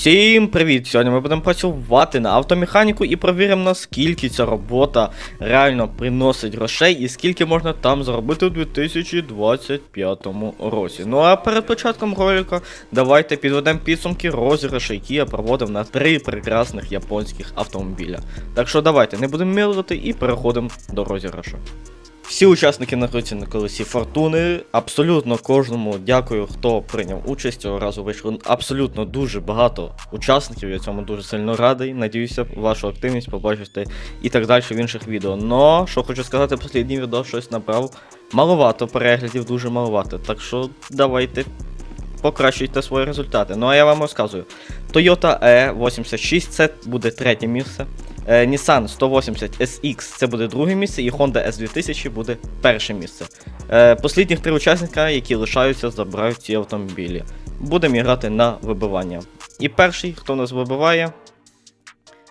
Всім привіт! Сьогодні ми будемо працювати на автомеханіку і провіримо, наскільки ця робота реально приносить грошей і скільки можна там заробити у 2025 році. Ну а перед початком ролика давайте підведемо підсумки розіграшу, які я проводив на три прекрасних японських автомобіля. Так що давайте не будемо мілити і переходимо до розіграшу. Всі учасники знаходяться на колесі фортуни. Абсолютно кожному дякую, хто прийняв участь. Цього разу вийшло абсолютно дуже багато учасників. Я цьому дуже сильно радий. Надіюся, вашу активність побачите і так далі в інших відео. Но що хочу сказати, останнє відео щось набрав маловато переглядів, дуже маловато. Так що давайте покращуйте свої результати. Ну а я вам розказую. Toyota E86 це буде третє місце. Е, Nissan 180 SX це буде друге місце, і Honda S2000 буде перше місце. Е, Послідніх три учасника, які лишаються, забирають ці автомобілі. Будемо грати на вибивання. І перший, хто нас вибиває,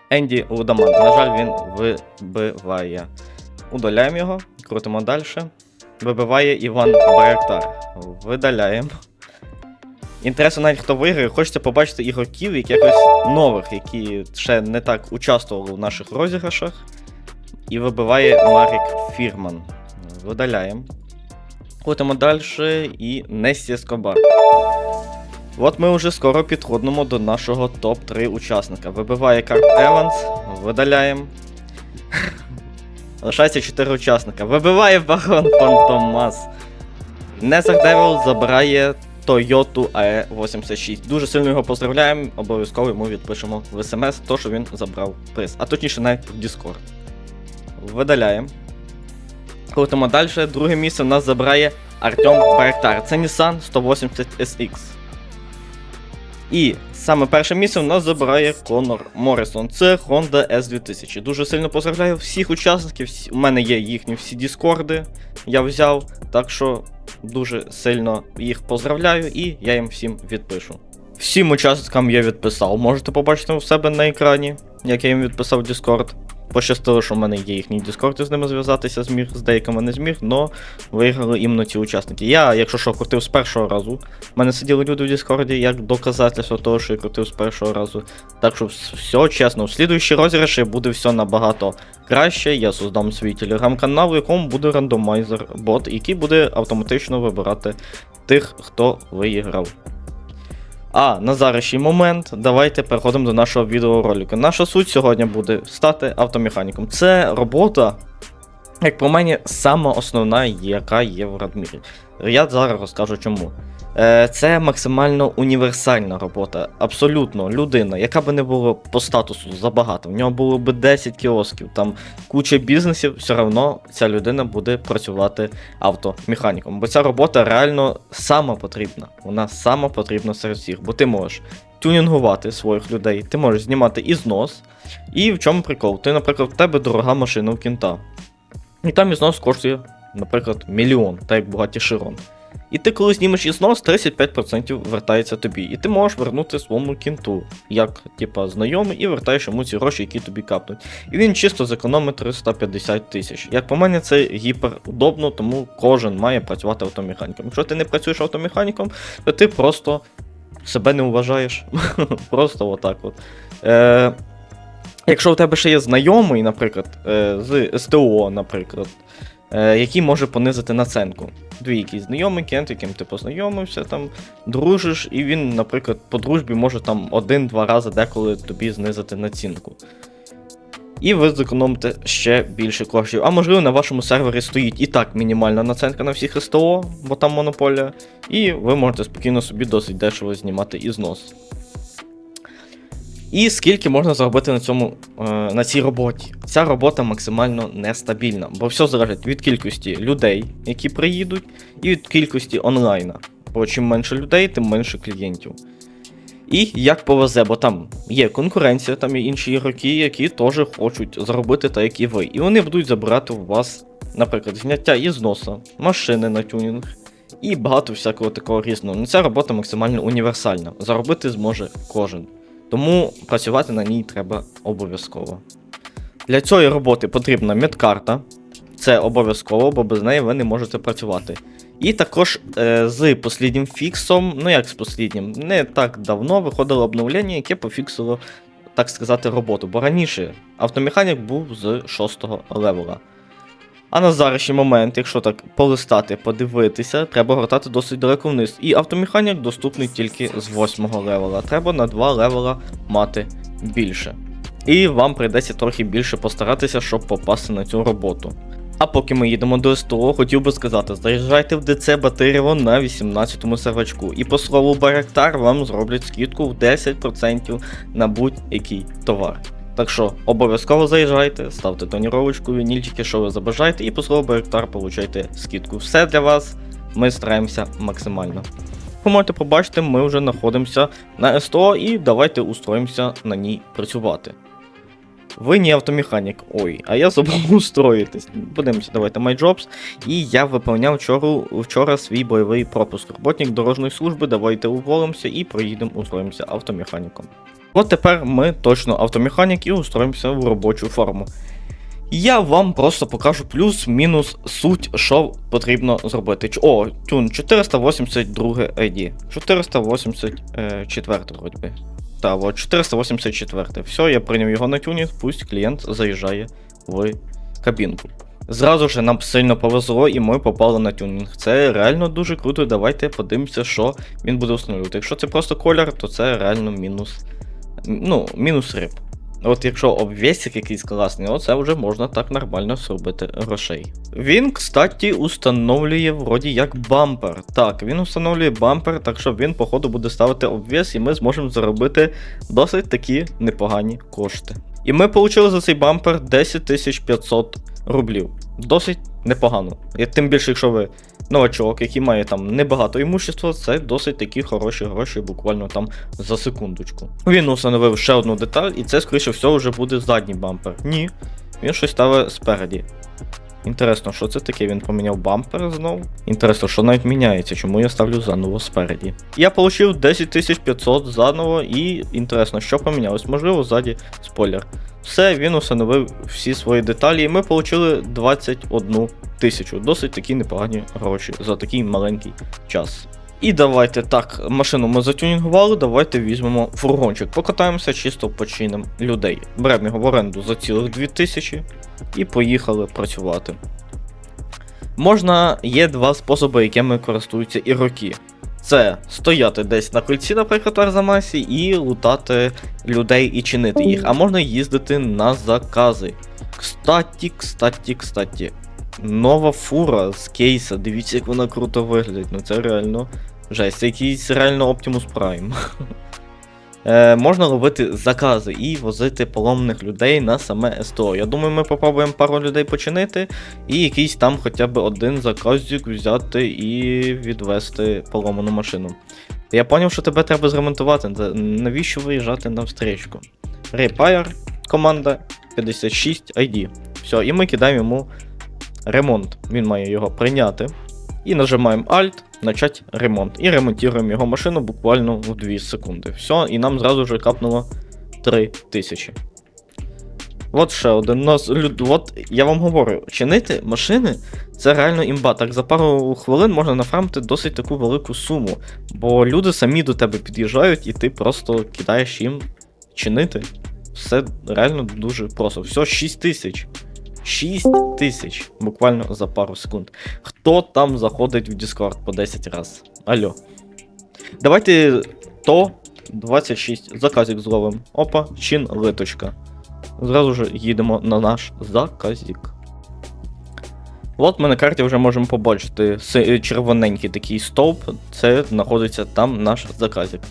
Енді Лудаман. На жаль, він вибиває. Удаляємо його, крутимо далі. Вибиває Іван Байрактар. Видаляємо. Інтересно, навіть хто виграє, хочеться побачити ігроків якихось нових, які ще не так участвували в наших розіграшах. І вибиває Марік Фірман. Видаляємо. Ходимо далі і Несі Скобар. От ми вже скоро підходимо до нашого топ-3 учасника. Вибиває Карп Еванс, видаляємо. Лишається 4 учасника. Вибиває Барон Фантомас. Незер Девил забирає Toyota AE86. Дуже сильно його поздравляємо, обов'язково йому відпишемо в смс, то що він забрав приз. А точніше навіть в Discord. Видаляємо. Крутимо далі. Друге місце в нас забирає Артем Бартар. Це Nissan 180 SX. І саме перше місце в нас забирає Конор Моррисон. Це Honda S2000. Дуже сильно поздравляю всіх учасників. У мене є їхні всі Діскорди. Я взяв. Так що дуже сильно їх поздравляю і я їм всім відпишу. Всім учасникам я відписав. Можете побачити у себе на екрані, як я їм відписав Discord. Пощастило, що в мене є їхній Discord, і з ними зв'язатися зміг, з деякими не зміг, але виграли іменно ці учасники. Я, якщо що, крутив з першого разу. У мене сиділи люди в Діскорді, як доказательство того, що я крутив з першого разу. Так що все чесно, в слідуючі розіграші буде все набагато краще. Я создам свій телеграм-канал, в якому буде рандомайзер бот, який буде автоматично вибирати тих, хто виіграв. А на зарішній момент давайте переходимо до нашого відеоролику. Наша суть сьогодні буде стати автомеханіком. Це робота, як по мені, сама основна, яка є в Радмірі. Я зараз розкажу чому. Е, Це максимально універсальна робота. Абсолютно людина, яка би не було по статусу забагато, в нього було б 10 кіосків, там куча бізнесів, все одно ця людина буде працювати автомеханіком. Бо ця робота реально сама потрібна. Вона сама потрібна серед всіх, бо ти можеш тюнінгувати своїх людей, ти можеш знімати ізнос. І в чому прикол? Ти, наприклад, в тебе дорога машина в кінта. І там ізнос коштує, наприклад, мільйон, так як багаті Широн. І ти коли знімеш ізнос, 35% вертається тобі. І ти можеш вернути своєму кінту, як типа знайомий, і вертаєш йому ці гроші, які тобі капнуть. І він чисто зекономить 350 тисяч. Як по мене, це гіперудобно, тому кожен має працювати автомеханіком. Якщо ти не працюєш автомеханіком, то ти просто себе не вважаєш. просто отак от. Е, Якщо у тебе ще є знайомий, наприклад, е, з СТО, наприклад, який може понизити наценку. Дві якісь знайомі, кент, яким ти познайомився, там, дружиш, і він, наприклад, по дружбі може там один-два рази деколи тобі знизити націнку. І ви зекономите ще більше коштів. А можливо, на вашому сервері стоїть і так мінімальна наценка на всіх СТО, бо там монополія, і ви можете спокійно собі досить дешево знімати ізнос. І скільки можна заробити на цьому е, на цій роботі? Ця робота максимально нестабільна, бо все залежить від кількості людей, які приїдуть, і від кількості онлайна. Бо чим менше людей, тим менше клієнтів. І як повезе, бо там є конкуренція, там є інші ігроки, які теж хочуть заробити так, як і ви. І вони будуть забирати у вас, наприклад, зняття із носа, машини на тюнінг і багато всякого такого різного. Ну, Ця робота максимально універсальна. Заробити зможе кожен. Тому працювати на ній треба обов'язково. Для цієї роботи потрібна медкарта. Це обов'язково, бо без неї ви не можете працювати. І також е, з посліднім фіксом, ну як з посліднім, не так давно виходило обновлення, яке пофіксило, так сказати, роботу. Бо раніше автомеханік був з 6 левела. А на зарішній момент, якщо так полистати, подивитися, треба гортати досить далеко вниз. І автомеханік доступний тільки з 8 левела. Треба на 2 левела мати більше. І вам прийдеться трохи більше постаратися, щоб попасти на цю роботу. А поки ми їдемо до СТО, хотів би сказати, заїжджайте в ДЦ Батирєво на 18-му сервачку. І по слову Байрактар вам зроблять скидку в 10% на будь-який товар. Так що обов'язково заїжджайте, ставте тоніровочку, вінільчики, що ви забажаєте, і по слову Байрактар получайте скидку. Все для вас. Ми стараємося максимально. Ви можете побачити, ми вже знаходимося на СТО і давайте устроїмося на ній працювати. Ви не автомеханік, ой, а я забув устроїтись. Подивимося, давайте MyJobs. І я виповняв вчора, вчора свій бойовий пропуск. Роботник дорожньої служби, давайте уволимося і проїдемо, устроїмося автомеханіком. От тепер ми точно автомеханік і устроїмося в робочу форму. Я вам просто покажу плюс-мінус суть, що потрібно зробити. О, тюн 482 ID. 484 вроді би. Та, от 484. Все, я прийняв його на тюнінг, пусть клієнт заїжджає в кабінку. Зразу ж нам сильно повезло, і ми попали на тюнінг. Це реально дуже круто. Давайте подивимося, що він буде встановлювати. Якщо це просто колір, то це реально мінус. Ну, мінус риб. От якщо обвісик якийсь класний, оце вже можна так нормально зробити грошей. Він, кстати, установлює вроді як бампер. Так, він установлює бампер, так що він, походу, буде ставити обвіс, і ми зможемо заробити досить такі непогані кошти. І ми отримали за цей бампер 10 500 рублів. Досить непогано. І тим більше, якщо ви новачок, який має там небагато імущества, це досить такі хороші гроші, буквально там за секундочку. Він установив ще одну деталь, і це, скоріше всього, вже буде задній бампер. Ні, він щось ставить спереді. Інтересно, що це таке? Він поміняв бампер знов. Інтересно, що навіть міняється, чому я ставлю заново спереді. Я отримав 10 500 заново, і інтересно, що помінялось. Можливо, ззаді спойлер. Все, він установив всі свої деталі, і ми отримали 21 тисячу. Досить такі непогані гроші за такий маленький час. І давайте так, машину ми затюнінгували, давайте візьмемо фургончик, покатаємося, чисто починемо людей. Беремо його в оренду за цілих 2000 і поїхали працювати. Можна, є два способи, якими користуються ігроки. Це стояти десь на кольці, наприклад, в Арзамасі, і лутати людей і чинити їх. А можна їздити на закази. Кстаті, кстаті, кстаті. Нова фура з кейса. Дивіться, як вона круто виглядить. Ну це реально жесть. Це якийсь реально Optimus Prime. Е, можна робити закази і возити поломаних людей на саме СТО. Я думаю, ми попробуємо пару людей починити, і якийсь там хоча б один заказик взяти і відвести поломану машину. Я зрозумів, що тебе треба зремонтувати. Навіщо виїжджати на встречку? Repair, команда 56 ID. Все, і ми кидаємо йому ремонт. Він має його прийняти. І нажимаємо Alt, начать ремонт. І ремонтуємо його машину буквально в 2 секунди. Все, і нам зразу ж капнуло 3000. От ще один. От я вам говорю, чинити машини це реально імба. Так за пару хвилин можна нафармити досить таку велику суму. Бо люди самі до тебе під'їжджають, і ти просто кидаєш їм чинити. Все реально дуже просто. Все 6 тисяч. 6 тисяч буквально за пару секунд. Хто там заходить в Discord по 10 раз? Алло. Давайте то 26 заказик зловимо. Опа, чин литочка. Зразу ж їдемо на наш заказик. От ми на карті вже можемо побачити червоненький такий стовп. Це знаходиться там наш заказик.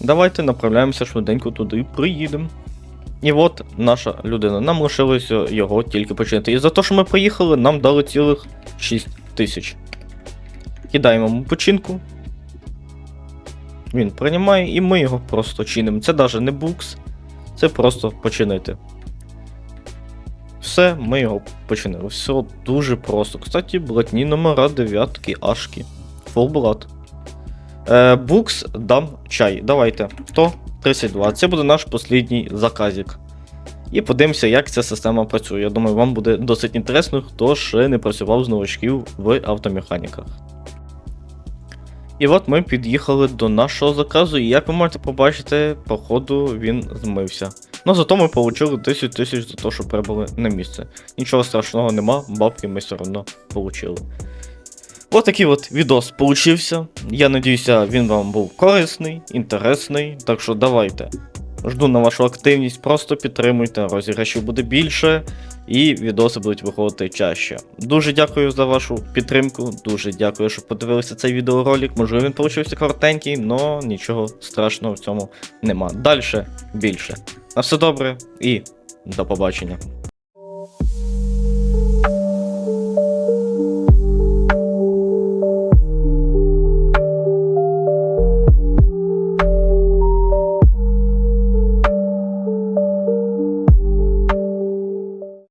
Давайте направляємося швиденько туди, приїдемо. І от наша людина. Нам лишилося його тільки починити. І за те, що ми приїхали, нам дали цілих 6 тисяч. Кидаємо йому починку. Він приймає, і ми його просто чинимо. Це навіть не букс, це просто починити. Все, ми його починили. Все дуже просто. Кстати, блатні номера дев'ятки, ашки. Фулблат. Е, букс дам чай. Давайте. То 32. Це буде наш послідній заказик. І подивимося, як ця система працює. Я думаю, вам буде досить інтересно, хто ще не працював з новачків в автомеханіках. І от ми під'їхали до нашого заказу, і як ви можете побачити, походу він змився. Ну зато ми отримали 10 тисяч за те, що прибули на місце. Нічого страшного нема, бабки ми все одно отримали. Ось такий от відос получився. Я надіюся, він вам був корисний, інтересний. Так що давайте. Жду на вашу активність, просто підтримуйте, розіграшів буде більше, і відоси будуть виходити чаще. Дуже дякую за вашу підтримку, дуже дякую, що подивилися цей відеоролик. Можливо, він получився коротенький, але нічого страшного в цьому нема. Дальше більше. На все добре і до побачення.